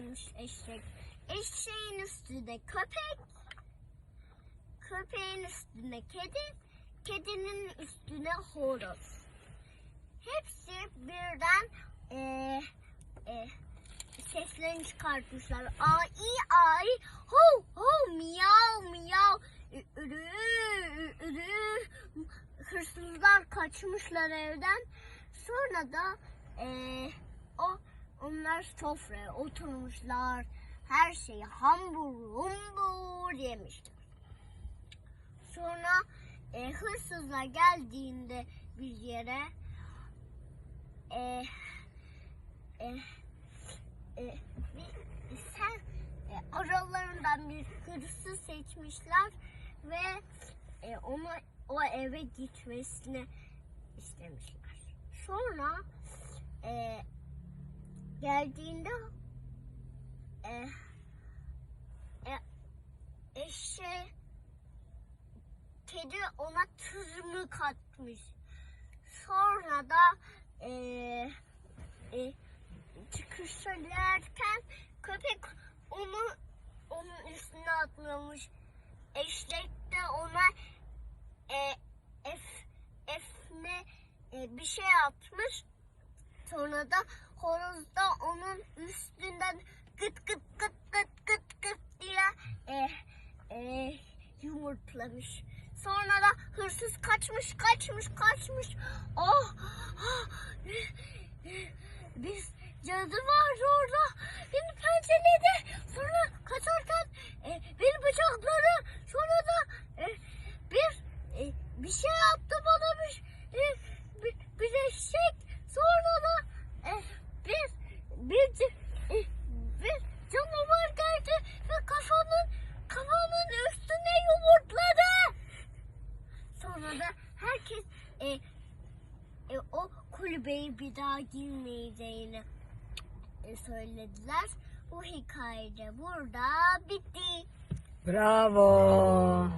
üstündeymiş eşek. Eşeğin üstünde köpek. Köpeğin üstünde kedi. Kedinin üstüne horoz. Hepsi birden eee e, seslerini çıkartmışlar. Ay ay ho ho miyav miyav ürü ürü hırsızlar kaçmışlar evden. Sonra da eee, o onlar sofraya oturmuşlar. Her şeyi hambur humbur yemişler. Sonra e, hırsızlar geldiğinde bir yere e, e, e, bir, sen e, aralarından bir hırsız seçmişler ve e, ona o eve gitmesini istemişler. Sonra e, geldiğinde e, e, eşe kedi ona tırmık atmış. Sonra da e, e, çıkışlarken köpek onu onun üstüne atlamış. Eşek de ona e, ef, efne e, bir şey atmış. Sonra da horoz onun üstünden gıt gıt gıt gıt gıt gıt diye e, e, yumurtlamış. Sonra da hırsız kaçmış, kaçmış, kaçmış. Oh, biz cadı var orada. Beni pençeledi. Sonra kaçarken e, beni bıçakladı. Sonra da e, bir e, bir şey yaptı bana bir, e, bir, bir eşek. Sonra da e, bir bir, c- e, bir canavar geldi ve kafanın kafanın üstüne yumurtladı. Sonra da herkes e, e, o kulübeyi bir daha girmeyeceğini e, söylediler. Bu hikaye de burada bitti. Bravo.